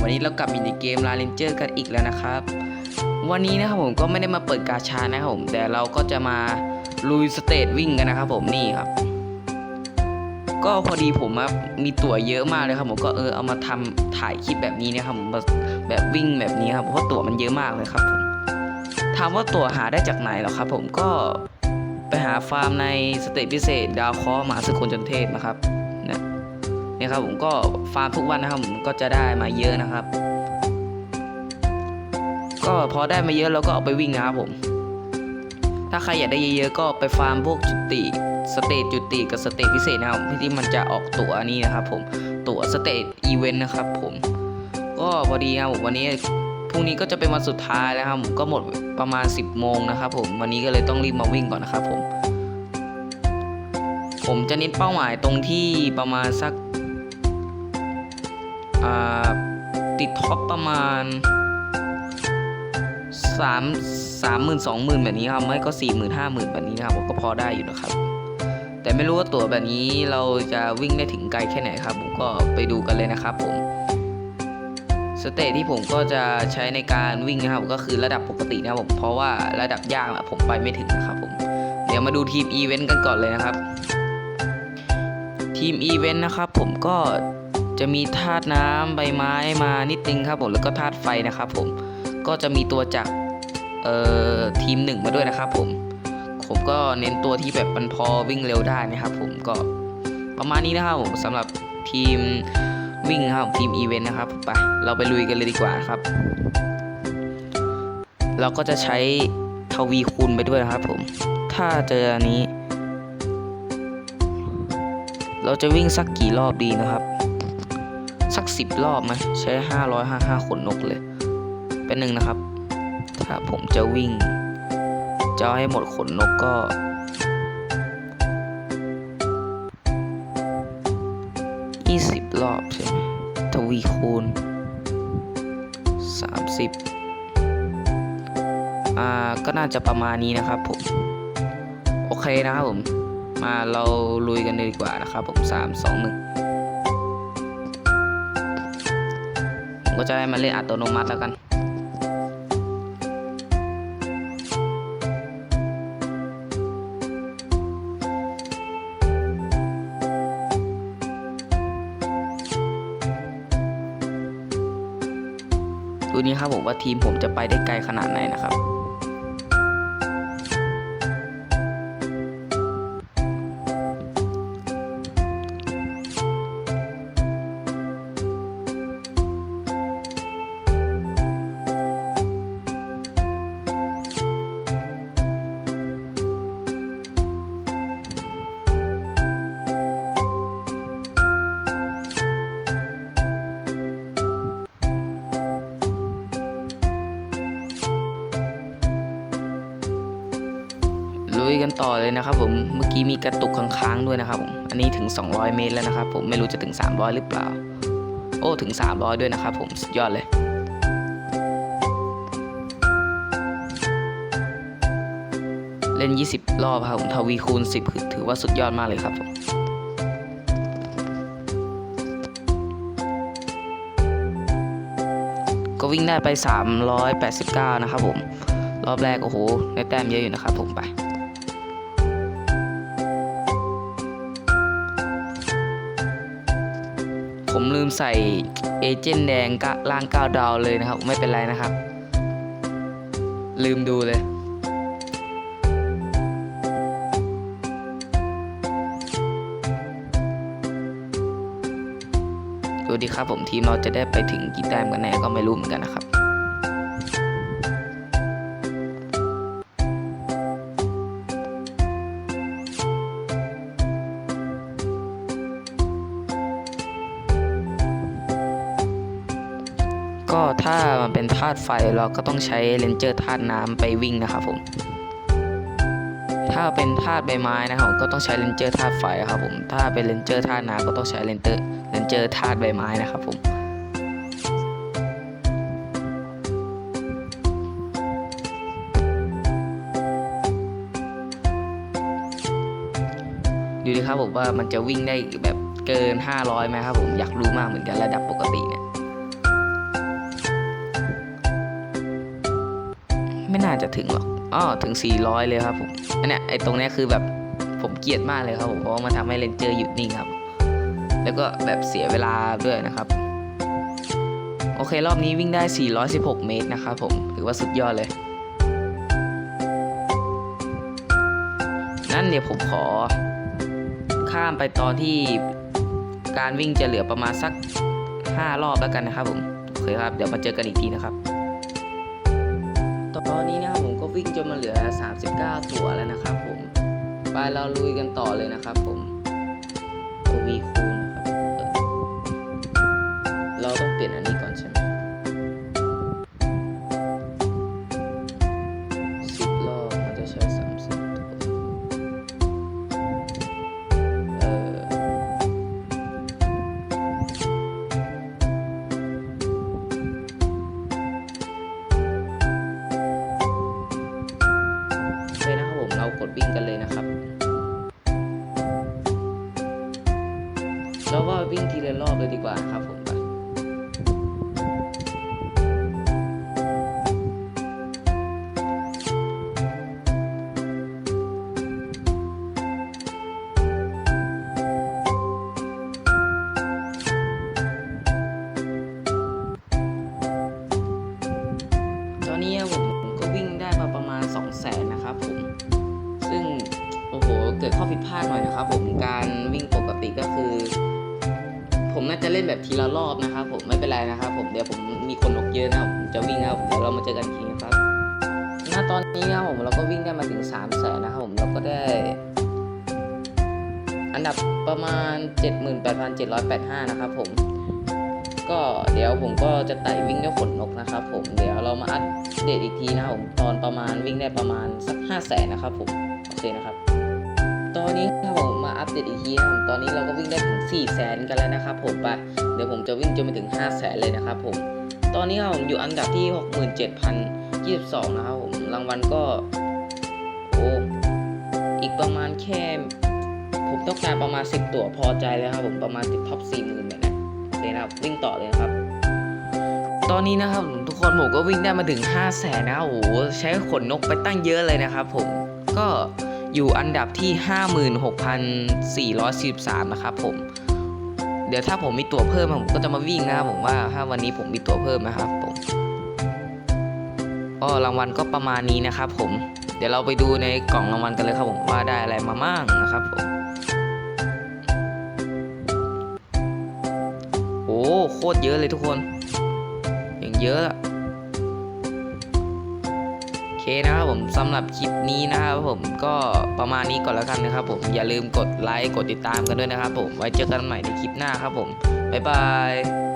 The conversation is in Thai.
วันนี้เรากลับอยู่ในเกมลาเรนเจอร์กันอีกแล้วนะครับ วันนี้นะครับผมก็ไม่ได้มาเปิดกาชานะครับผมแต่เราก็จะมาลุยสเตจวิ่งกันนะครับผมนี่ครับ ก็พอดีผมมีตั๋วเยอะมากเลยครับผมก็เออเอามาทำถ่ายคลิปแบบนี้นะครับผมแบบวิ่งแบบนี้ครับเพราะตั๋วมันเยอะมากเลยครับผมถามว่าตั๋วหาได้จากไหนหรอครับ ผมก็ไปหาฟาร์มในสเตจพิเศษ ดาวเคอมหาสกุลจนเทพนะครับ เนี่ยครับผมก็ฟาร์มทุกวันนะครับผมก็จะได้มาเยอะนะครับ ก็พอได้มาเยอะเราก็เอาไปวิ่งนะครับผม ถ้าใครอยากได้เยอะๆก็ไปฟาร์มพวกจุติสเตจจุติกับสเตจพิเศษนะครับที่มันจะออกตั๋วนี้นะครับผมตั๋วสเตจอีเวนต์นะครับผม ก็พอดีครับผมวันนี้พรุ่งนี้ก็จะเป็นวันสุดท้ายแล้วครับผมก็หมดประมาณ 10 โมงนะครับผมวันนี้ก็เลยต้องรีบมาวิ่งก่อนนะครับผม ผมจะเน้นเป้าหมายตรงที่ประมาณสัก ติดท็อปประมาณสามสามหมื่นสองหมื่นแบบนี้ครับ ไม่ก็สี่หมื่นห้าหมื่นแบบนี้นะครับผมก็พอได้อยู่นะครับ แต่ไม่รู้ว่าตั๋วแบบนี้เราจะวิ่งได้ถึงไกลแค่ไหนครับ ผมก็ไปดูกันเลยนะครับผมสเตจที่ผมก็จะใช้ในการวิ่งนะครับ ก็คือระดับปกตินะครับผมเพราะว่าระดับยากอะผมไปไม่ถึงนะครับผมเดี๋ยวมาดูทีมอีเวนต์กันก่อนเลยนะครับ ทีมอีเวนต์นะครับ ผมก็ จะมีธาตุน้ำใบไม้มานิดนึงครับผมแล้วก็ธาตุไฟนะครับผมก็จะมีตัวจากเอ่อทีมหนึ่งมาด้วยนะครับผมผมก็เน้นตัวที่แบบมันพอวิ่งเร็วได้นะครับผมก็ประมาณนี้นะครับผมสำหรับทีมวิ่งครับทีมอีเวนต์นะครับไปเราไปลุยกันเลยดีกว่าครับ เราก็จะใช้ทวีคูณไปด้วยนะครับผม ถ้าเจออันนี้ เราจะวิ่งสักกี่รอบดีนะครับ สิบรอบไหมใช้ห้าร้อยห้าห้าขนนกเลย เป็นหนึ่งนะครับ ถ้าผมจะวิ่ง จะให้หมดขนนกก็ยี่สิบรอบใช่ไหมทวีคูณสามสิบอ่า ก็น่าจะประมาณนี้นะครับผม โอเคนะครับผม มาเราลุยกันเลยดีกว่านะครับผมสามสองหนึ่ง ก็จะได้มาเล่นอัตโนมัติแล้วกันดูนี่ครับผมว่าทีมผมจะไปได้ไกลขนาดไหนนะครับ ต่อเลยนะครับผมเมื่อกี้มีกระตุกค้างๆด้วยนะครับผมอันนี้ถึง 200 เมตรแล้วนะครับผมไม่รู้จะถึง 300 หรือเปล่า โอ้ถึง 300 ด้วยนะครับผมสุดยอดเลยเล่น 20 รอบครับผมทวีคูณ 10 คือถือว่าสุดยอดมากเลยครับผมก็วิ่งได้ไป 389 นะครับผม รอบแรก โอ้โห ได้แต้มเยอะอยู่นะครับผมไป ผมลืมใส่เอเจนต์แดงกะล่างก้าวดาวเลยนะครับ ไม่เป็นไรนะครับ ลืมดูเลย ดูดิครับผมทีมเราจะได้ไปถึงกี่แต้มกันแน่ก็ไม่รู้เหมือนกันนะครับ ก็ถ้ามันเป็นธาตุไฟเราก็ต้องใช้เลนเจอร์ธาตุน้ำไปวิ่งนะครับผม ถ้าเป็นธาตุใบไม้นะครับก็ต้องใช้เลนเจอร์ธาตุไฟครับผม ถ้าเป็นเลนเจอร์ธาตุน้ำก็ต้องใช้เลนเจอร์เลนเจอร์ธาตุใบไม้นะครับผมดูดิครับผมว่ามันจะวิ่งได้แบบเกิน 500ไหมครับผมอยากรู้มากเหมือนกันระดับปกติเนี่ย ไม่น่าจะถึงหรอกอ๋อถึง 400 เลยครับผมอันเนี้ยไอ้ตรงเนี้ยคือแบบผมเกลียดมากเลยครับผมเพราะว่ามันทำให้เลนเจอร์หยุดนิ่งครับ แล้วก็แบบเสียเวลาด้วยนะครับ โอเครอบนี้วิ่งได้ 416 เมตรนะครับผมถือว่าสุดยอดเลยนั่นเดี๋ยวผมขอ ข้ามไปตอนที่การวิ่งจะเหลือประมาณสัก 5 รอบแล้วกันนะครับผมโอเคครับ เดี๋ยวมาเจอกันอีกทีนะครับ ตอนนี้นะครับผมก็วิ่งจนมาเหลือ 39 ตัวแล้วนะครับผม ไปเราลุยกันต่อเลยนะครับผมโอวีคูณ ข้อผิดพลาดหน่อยนะครับผมการวิ่งปกติก็คือ ผมน่าจะเล่นแบบทีละรอบนะครับผมไม่เป็นไรนะครับผมเดี๋ยวผมมีคนนกเยอะนะผมจะวิ่งนะครับเดี๋ยวเรามาเจอกันทีนะครับณตอนนี้นะผมเราก็วิ่งได้มาถึง3 0 0แสนนะครับผมเราก็ได้ อันดับประมาณ 78,785 นะครับผมก็เดี๋ยวผมก็จะไต่วิ่งด้วยขนนกนะครับผมเดี๋ยวเรามาอัปเดตอีกทีนะครับผมตอนประมาณวิ่งได้ประมาณสัก5 0 0แสนนะครับผมโอเคนะครับ ตอนนี้ครับผมมาอัปเดตอีกทีนะครับตอนนี้เราก็วิ่งได้ถึง4 0 0แสนกันแล้วนะครับผมไปเดี๋ยวผมจะวิ่งจนไปถึง 5 0 0แสนเลยนะครับผมตอนนี้ครับผมอยู่อันดับที่ 67,022 นะครับผมรางวัลก็โอ้อีกประมาณแค่ ผมต้องการประมาณ 10 ตัวพอใจแล้วครับผมประมาณติดท็อป4 0,000แบบนี้โอเคนะครับวิ่งต่อเลยครับ ตอนนี้นะครับทุกคนผมก็วิ่งได้มาถึง 5 0 0แสนนะโอ้โหใช้ขนนกไปตั้งเยอะเลยนะครับผมก็ อยู่อันดับที่ 56,443นะครับผม เดี๋ยวถ้าผมมีตั๋วเพิ่มผมก็จะมาวิ่งนะครับผมว่าถ้าวันนี้ผมมีตั๋วเพิ่มนะครับผมก็รางวัลก็ประมาณนี้นะครับผม เดี๋ยวเราไปดูในกล่องรางวัลกันเลยครับผมว่าได้อะไรมาบ้างนะครับผม โอ้โคตรเยอะเลยทุกคน อย่างเยอะอะ นะครับผมสำหรับคลิปนี้นะครับผมก็ประมาณนี้ก่อนแล้วกันนะครับผมอย่าลืมกดไลค์กดติดตามกันด้วยนะครับผมไว้เจอกันใหม่ในคลิปหน้าครับผมบ๊ายบาย